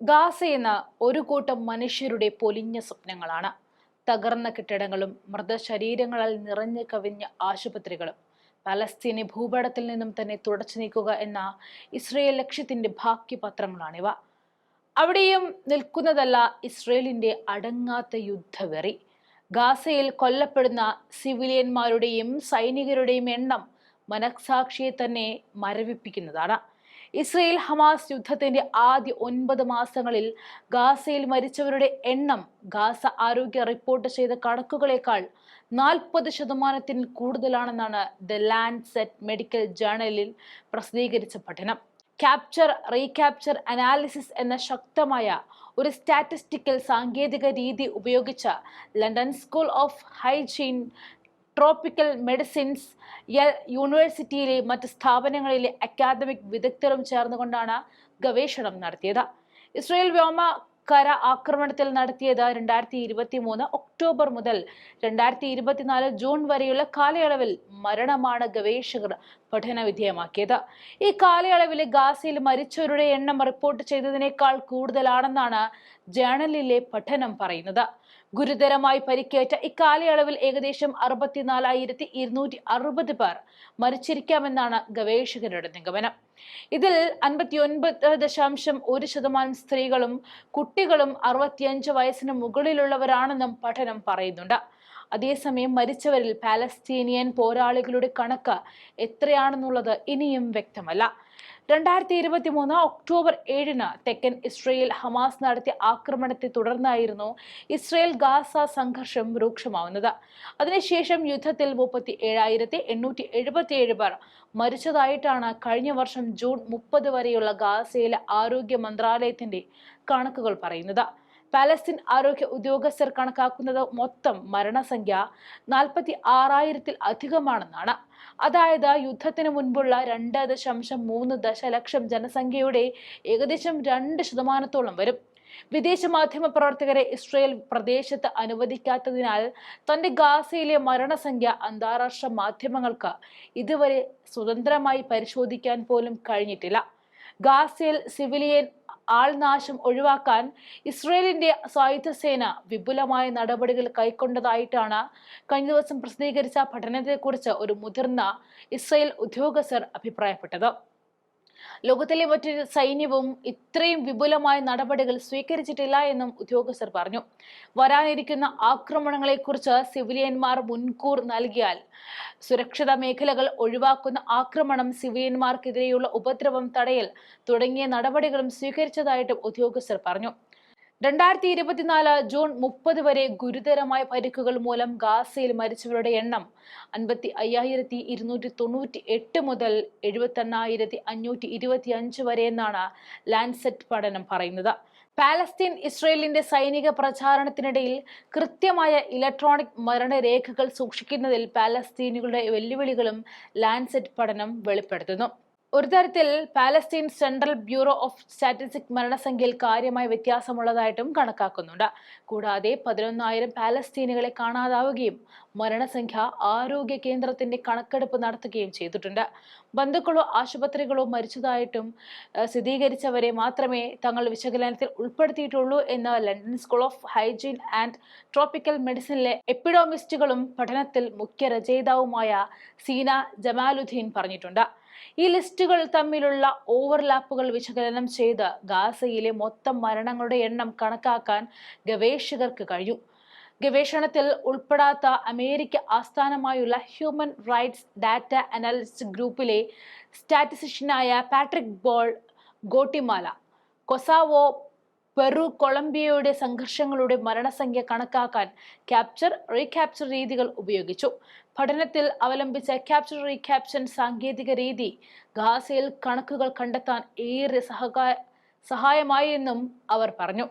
Gaza എന്ന ഒരു കൂട്ടം മനുഷ്യരുടെ പൊലിഞ്ഞ സ്വപ്നങ്ങളാണ്. തകർന്ന കെട്ടിടങ്ങളും മൃതശരീരങ്ങളാൽ നിറഞ്ഞു കവിഞ്ഞ ആശുപത്രികളും. പലസ്തീനെ ഭൂപടത്തിൽ നിന്നും തന്നെ തുടച്ചു നീക്കുക എന്ന ഇസ്രയേൽ ലക്ഷ്യത്തിന്റെ ബാക്കിപത്രങ്ങളാണിവ അവിടെയും നിൽക്കുന്നതല്ല ഇസ്രയേലിന്റെ അടങ്ങാത്ത യുദ്ധവെറി. ഗാസയിൽ കൊല്ലപ്പെടുന്ന സിവിലിയന്മാരുടെയും സൈനികരുടെയും എണ്ണം മനസാക്ഷിയെ തന്നെ മരവിപ്പിക്കുന്നതാണ്. ഇസ്രയേൽ ഹമാസ് യുദ്ധത്തിന്റെ ആദ്യ ഒൻപത് മാസങ്ങളിൽ ഗാസയിൽ മരിച്ചവരുടെ എണ്ണം ഗാസ ആരോഗ്യ റിപ്പോർട്ട് ചെയ്ത കണക്കുകളേക്കാൾ നാൽപ്പത് ശതമാനത്തിന് കൂടുതലാണെന്നാണ് ദ ലാൻഡ് സെറ്റ് മെഡിക്കൽ ജേണലിൽ പ്രസിദ്ധീകരിച്ച പഠനം. ക്യാപ്ചർ റീക്യാപ്ചർ അനാലിസിസ് എന്ന ശക്തമായ ഒരു സ്റ്റാറ്റിസ്റ്റിക്കൽ സാങ്കേതിക രീതി ഉപയോഗിച്ച London school of hygiene tropical medicines യൂണിവേഴ്സിറ്റിയിലെ മറ്റ് സ്ഥാപനങ്ങളിലെ അക്കാദമിക് വിദഗ്ധരും ചേർന്നുകൊണ്ടാണ് ഗവേഷണം നടത്തിയത്. ഇസ്രയേൽ വ്യോമ കര ആക്രമണത്തിൽ നടത്തിയത് രണ്ടായിരത്തി ഇരുപത്തി മൂന്ന് ഒക്ടോബർ മുതൽ രണ്ടായിരത്തി ഇരുപത്തിനാല് ജൂൺ വരെയുള്ള കാലയളവിൽ മരണമാണ് ഗവേഷകർ പഠന വിധേയമാക്കിയത്. ഈ കാലയളവിലെ ഗാസയിൽ മരിച്ചവരുടെ എണ്ണം റിപ്പോർട്ട് ചെയ്തതിനേക്കാൾ കൂടുതലാണെന്നാണ് ജേണലിലെ പഠനം പറയുന്നത്. ഗുരുതരമായി പരിക്കേറ്റ ഇക്കാലയളവിൽ ഏകദേശം അറുപത്തിനാലായിരത്തി ഇരുന്നൂറ്റി അറുപത് പേർ മരിച്ചിരിക്കാമെന്നാണ് ഗവേഷകരുടെ നിഗമനം. ഇതിൽ അൻപത്തിയൊൻപത് ദശാംശം ഒരു ശതമാനം സ്ത്രീകളും കുട്ടികളും അറുപത്തിയഞ്ച് വയസ്സിന് മുകളിലുള്ളവരാണെന്നും പഠനം പറയുന്നുണ്ട്. അതേസമയം മരിച്ചവരിൽ പാലസ്തീനിയൻ പോരാളികളുടെ കണക്ക് എത്രയാണെന്നുള്ളത് ഇനിയും വ്യക്തമല്ല. രണ്ടായിരത്തി ഇരുപത്തി മൂന്ന് ഒക്ടോബർ ഏഴിന് തെക്കൻ ഇസ്രയേൽ ഹമാസ് നടത്തിയ ആക്രമണത്തെ തുടർന്നായിരുന്നു ഇസ്രയേൽ ഗാസ സംഘർഷം രൂക്ഷമാവുന്നത്. അതിനുശേഷം യുദ്ധത്തിൽ മുപ്പത്തി ഏഴായിരത്തി എണ്ണൂറ്റി എഴുപത്തി ഏഴ് പേർ മരിച്ചതായിട്ടാണ് കഴിഞ്ഞ വർഷം ജൂൺ മുപ്പത് വരെയുള്ള ഗാസയിലെ ആരോഗ്യ മന്ത്രാലയത്തിന്റെ കണക്കുകൾ പറയുന്നത്. പാലസ്തീൻ ആരോഗ്യ ഉദ്യോഗസ്ഥർ കണക്കാക്കുന്നത് മൊത്തം മരണസംഖ്യ നാൽപ്പത്തി ആറായിരത്തിൽ അധികമാണെന്നാണ്. അതായത് യുദ്ധത്തിന് മുൻപുള്ള രണ്ട് ദശാംശം മൂന്ന് ദശലക്ഷം ജനസംഖ്യയുടെ ഏകദേശം രണ്ട് ശതമാനത്തോളം വരും. വിദേശ മാധ്യമ പ്രവർത്തകരെ ഇസ്രയേൽ പ്രദേശത്ത് അനുവദിക്കാത്തതിനാൽ തന്റെ ഗാസയിലെ മരണസംഖ്യ അന്താരാഷ്ട്ര മാധ്യമങ്ങൾക്ക് ഇതുവരെ സ്വതന്ത്രമായി പരിശോധിക്കാൻ പോലും കഴിഞ്ഞിട്ടില്ല. ഗാസയിൽ സിവിലിയൻ ആൾനാശം ഒഴിവാക്കാൻ ഇസ്രയേലിന്റെ സായുധ സേന വിപുലമായ നടപടികൾ കൈക്കൊണ്ടതായിട്ടാണ് കഴിഞ്ഞ ദിവസം പ്രസിദ്ധീകരിച്ച പഠനത്തെക്കുറിച്ച് ഒരു മുതിർന്ന ഇസ്രയേൽ ഉദ്യോഗസ്ഥർ അഭിപ്രായപ്പെട്ടത്. ലോകത്തിലെ മറ്റൊരു സൈന്യവും ഇത്രയും വിപുലമായ നടപടികൾ സ്വീകരിച്ചിട്ടില്ല എന്നും ഉദ്യോഗസ്ഥർ പറഞ്ഞു. വരാനിരിക്കുന്ന ആക്രമണങ്ങളെക്കുറിച്ച് സിവിലിയന്മാർ മുൻകൂർ നൽകിയാൽ സുരക്ഷിത മേഖലകൾ ഒഴിവാക്കുന്ന ആക്രമണം സിവിലിയന്മാർക്കെതിരെയുള്ള ഉപദ്രവം തടയൽ തുടങ്ങിയ നടപടികളും സ്വീകരിച്ചതായിട്ടും ഉദ്യോഗസ്ഥർ പറഞ്ഞു. രണ്ടായിരത്തി ഇരുപത്തിനാല് ജൂൺ മുപ്പത് വരെ ഗുരുതരമായ പരിക്കുകൾ മൂലം ഗാസയിൽ മരിച്ചവരുടെ എണ്ണം അൻപത്തി അയ്യായിരത്തി ഇരുന്നൂറ്റി തൊണ്ണൂറ്റി എട്ട് മുതൽ എഴുപത്തി എണ്ണായിരത്തി അഞ്ഞൂറ്റി ഇരുപത്തി അഞ്ച് വരെ എന്നാണ് ലാൻഡ്സെറ്റ് പഠനം പറയുന്നത്. പാലസ്തീൻ ഇസ്രയേലിന്റെ സൈനിക പ്രചാരണത്തിനിടയിൽ കൃത്യമായ ഇലക്ട്രോണിക് മരണരേഖകൾ സൂക്ഷിക്കുന്നതിൽ പാലസ്തീനുകളുടെ വെല്ലുവിളികളും ലാൻഡ്സെറ്റ് പഠനം വെളിപ്പെടുത്തുന്നു. ഒരു തരത്തിൽ Palestine central bureau of statistic മരണസംഖ്യയിൽ കാര്യമായ വ്യത്യാസമുള്ളതായിട്ടും കണക്കാക്കുന്നുണ്ട്. കൂടാതെ പതിനൊന്നായിരം പാലസ്തീനുകളെ കാണാതാവുകയും മരണസംഖ്യ ആരോഗ്യ കേന്ദ്രത്തിന്റെ കണക്കെടുപ്പ് നടത്തുകയും ചെയ്തിട്ടുണ്ട്. ബന്ധുക്കളോ ആശുപത്രികളോ മരിച്ചതായിട്ടും സ്ഥിരീകരിച്ചവരെ മാത്രമേ തങ്ങൾ വിശകലനത്തിൽ ഉൾപ്പെടുത്തിയിട്ടുള്ളൂ എന്ന് London school of hygiene and tropical മെഡിസിനിലെ എപ്പിഡോമിസ്റ്റുകളും പഠനത്തിൽ മുഖ്യ രചയിതാവുമായ സീന ജമാലുദ്ദീൻ പറഞ്ഞിട്ടുണ്ട്. ഈ ലിസ്റ്റുകൾ തമ്മിലുള്ള ഓവർലാപ്പുകൾ വിശകലനം ചെയ്ത് ഗാസയിലെ മൊത്തം മരണങ്ങളുടെ എണ്ണം കണക്കാക്കാൻ ഗവേഷകർക്ക് കഴിയും ഗവേഷണത്തിൽ ഉൾപ്പെടാത്ത അമേരിക്ക ആസ്ഥാനമായുള്ള ഹ്യൂമൻ റൈറ്റ്സ് ഡാറ്റ അനാലിസ്റ്റ് ഗ്രൂപ്പിലെ സ്റ്റാറ്റിസ്റ്റിഷ്യനായ Patrick Ball Guatemala Kosovo Peru കൊളംബിയയുടെ സംഘർഷങ്ങളുടെ മരണസംഖ്യ കണക്കാക്കാൻ ക്യാപ്ചർ റീക്യാപ്ചർ രീതികൾ ഉപയോഗിച്ചു. പഠനത്തിൽ അവലംബിച്ച ക്യാപ്ചർ റീക്യാപ്ഷൻ സാങ്കേതിക രീതി ഗാസയിൽ കണക്കുകൾ കണ്ടെത്താൻ ഏറെ സഹകാ സഹായമായി അവർ പറഞ്ഞു.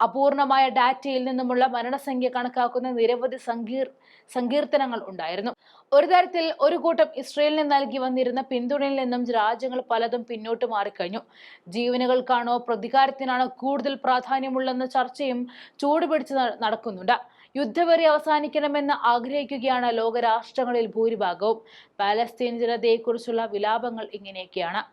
അപൂർണമായ ഡാറ്റയിൽ നിന്നുമുള്ള മരണസംഖ്യ കണക്കാക്കുന്ന നിരവധി സങ്കീർ സങ്കീർത്തനങ്ങൾ ഉണ്ടായിരുന്നു. ഒരു തരത്തിൽ ഒരു കൂട്ടം ഇസ്രയേലിന് നൽകി വന്നിരുന്ന പിന്തുണയിൽ നിന്നും രാജ്യങ്ങൾ പലതും പിന്നോട്ട് മാറിക്കഴിഞ്ഞു. ജീവനുകൾക്കാണോ പ്രതികാരത്തിനാണോ കൂടുതൽ പ്രാധാന്യമുള്ളെന്ന ചർച്ചയും ചൂടുപിടിച്ച് നടക്കുന്നുണ്ട്. യുദ്ധവരെ അവസാനിക്കണമെന്ന് ആഗ്രഹിക്കുകയാണ് ലോകരാഷ്ട്രങ്ങളിൽ ഭൂരിഭാഗവും. പാലസ്തീൻ ജനതയെക്കുറിച്ചുള്ള വിലാപങ്ങൾ ഇങ്ങനെയൊക്കെയാണ്.